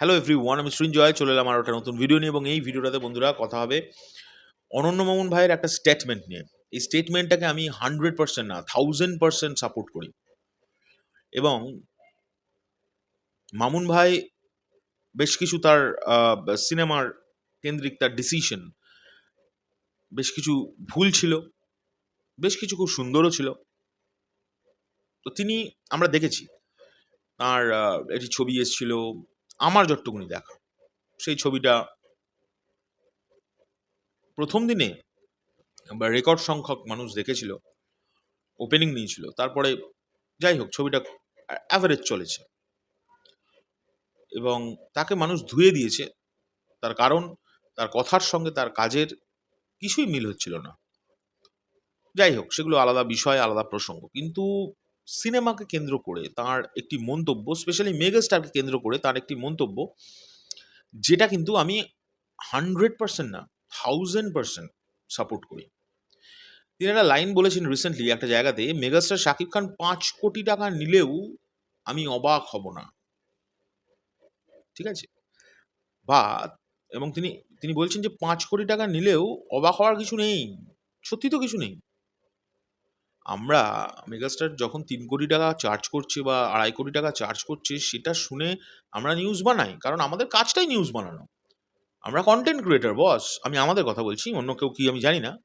Hello every one আমি সৃঞ্জয় চলে এলাম আর একটা নতুন ভিডিও নিয়ে এবং এই ভিডিওটাতে বন্ধুরা কথা হবে অনন্য মামুন ভাইয়ের একটা স্টেটমেন্ট নিয়ে। এই স্টেটমেন্টটাকে আমি হান্ড্রেড পার্সেন্ট না থাউজেন্ড পার্সেন্ট সাপোর্ট করি। এবং মামুন ভাই বেশ কিছু তার সিনেমার কেন্দ্রিক তার ডিসিশন বেশ কিছু ভুল ছিল, বেশ কিছু খুব সুন্দরও ছিল। তো তিনি, আমরা দেখেছি, তার একটি ছবি এসেছিল আমার যতটুকুনি দেখা। সেই ছবিটা প্রথম দিনে বা রেকর্ড সংখ্যক মানুষ দেখেছিল ওপেনিং নিয়েছিল, তারপরে যাই হোক ছবিটা অ্যাভারেজ চলেছে। এবং তাকে মানুষ ধুয়ে দিয়েছে, তার কারণ, তার কথার সঙ্গে তার কাজের কিছুই মিল হচ্ছিল না। যাই হোক, সেগুলো আলাদা বিষয়, আলাদা প্রসঙ্গ। কিন্তু সিনেমাকে কেন্দ্র করে তার একটি মন্তব্য স্পেশালি মেগাস্টারকে কেন্দ্র করে তার একটি মন্তব্য, যেটা কিন্তু আমি হান্ড্রেড পার্সেন্ট না থাউজেন্ড পার্সেন্ট সাপোর্ট করি। তিনি একটা লাইন বলেছেন রিসেন্টলি একটা জায়গাতে মেগাস্টার শাকিব খান পাঁচ কোটি টাকা নিলেও আমি অবাক হব না। ঠিক আছে? বা, এবং তিনি তিনি বলছেন যে পাঁচ কোটি টাকা নিলেও অবাক হওয়ার কিছু নেই, সত্যি তো কিছু নেই। আমরা মেগাস্টার যখন তিন কোটি টাকা চার্জ করছে বা আড়াই কোটি টাকা চার্জ করছে, সেটা শুনে আমরা নিউজ বানাই। কারণ আমাদের কাজটাই নিউজ বানানো। আমরা কন্টেন্ট ক্রিয়েটার বস আমি আমাদের কথা বলছি, অন্য কেউ কি আমি জানি না।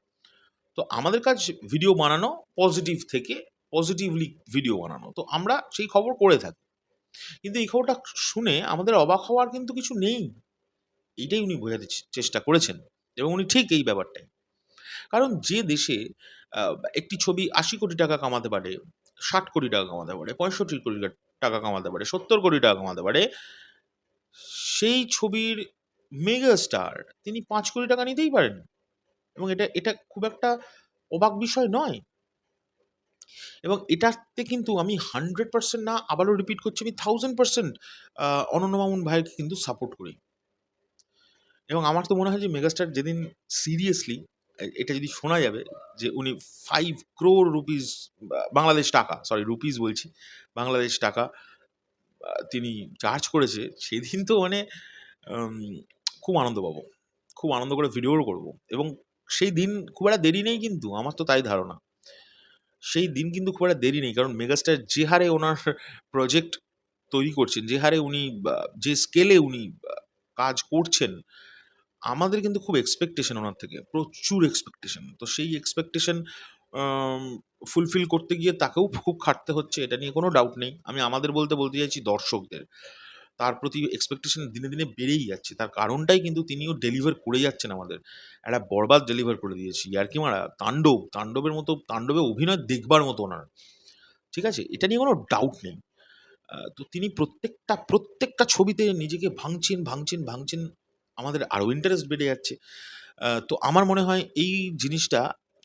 তো আমাদের কাজ ভিডিও বানানো পজিটিভ থেকে পজিটিভলি ভিডিও বানানো। তো আমরা সেই খবর করে থাকি। কিন্তু এই খবরটা শুনে আমাদের অবাক হওয়ার কিন্তু কিছু নেই। এইটাই উনি বোঝাতে চেষ্টা করেছেন। এবং উনি ঠিক এই ব্যাপারটাই। কারণ যে দেশে একটি ছবি আশি কোটি টাকা কামাতে পারে, ষাট কোটি টাকা কামাতে পারে, পঁয়ষট্টি কোটি টাকা কামাতে পারে, সত্তর কোটি টাকা কামাতে পারে, সেই ছবির মেগা স্টার তিনি পাঁচ কোটি টাকা নিতেই পারেন। এবং এটা এটা খুব একটা অবাক বিষয় নয়। এবং এটাতে কিন্তু আমি হান্ড্রেড পার্সেন্ট না, আবারও রিপিট করছি, আমি থাউজেন্ড পার্সেন্ট অনন্য মামুন ভাইকে কিন্তু সাপোর্ট করি। এবং আমার তো মনে হয় যে মেগাস্টার যেদিন সিরিয়াসলি এটা যদি শোনা যাবে যে উনি ফাইভ ক্রোর রুপিস বাংলাদেশ টাকা সরি রুপিস বলছি, বাংলাদেশ টাকা তিনি চার্জ করেছে, সেদিন তো মানে খুব আনন্দ পাবো। খুব আনন্দ করে ভিডিওও করব। এবং সেই দিন খুব একটা দেরি নেই কিন্তু, আমার তো তাই ধারণা। সেই দিন কিন্তু খুব একটা দেরি নেই, কারণ মেগাস্টার যে হারে ওনার প্রজেক্ট তৈরি করছেন, যে হারে উনি যে স্কেলে উনি কাজ করছেন আমাদের কিন্তু খুব এক্সপেকটেশন ওনার থেকে, প্রচুর এক্সপেকটেশন তো সেই এক্সপেকটেশন ফুলফিল করতে গিয়ে তাকেও খুব খাটতে হচ্ছে, এটা নিয়ে কোনো ডাউট নেই। আমি আমাদের বলতে বলতে চাইছি দর্শকদের। তার প্রতি এক্সপেকটেশন দিনে দিনে বেড়েই যাচ্ছে। তার কারণটাই কিন্তু তিনিও ডেলিভার করে যাচ্ছেন আমাদের। একটা বরবাদ ডেলিভার করে দিয়েছি। আর কি মারা তাণ্ডব, তাণ্ডবের মতো, তাণ্ডবে অভিনয় দেখবার মতো ওনার। ঠিক আছে? এটা নিয়ে কোনো ডাউট নেই। তো তিনি প্রত্যেকটা প্রত্যেকটা ছবিতে নিজেকে ভাঙছেন ভাঙছেন ভাঙছেন। আমাদের আরও ইন্টারেস্ট বেড়ে যাচ্ছে। তো আমার মনে হয় এই জিনিসটা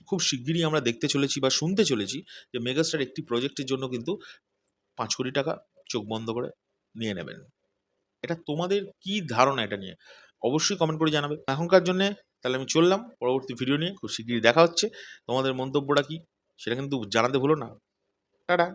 খুব শিগগিরই আমরা দেখতে চলেছি বা শুনতে চলেছি যে মেগাস্টার একটি প্রজেক্টের জন্য কিন্তু পাঁচ কোটি টাকা চোখ বন্ধ করে নিয়ে নেবেন। এটা তোমাদের কি ধারণা এটা নিয়ে? অবশ্যই কমেন্ট করে জানাবে। এখনকার জন্য তাহলে আমি চললাম, পরবর্তী ভিডিও নিয়ে খুব শিগগিরই দেখা হচ্ছে। তোমাদের মন্তব্যটা কি? সেটা কিন্তু জানাতে ভুলো না। টাটা।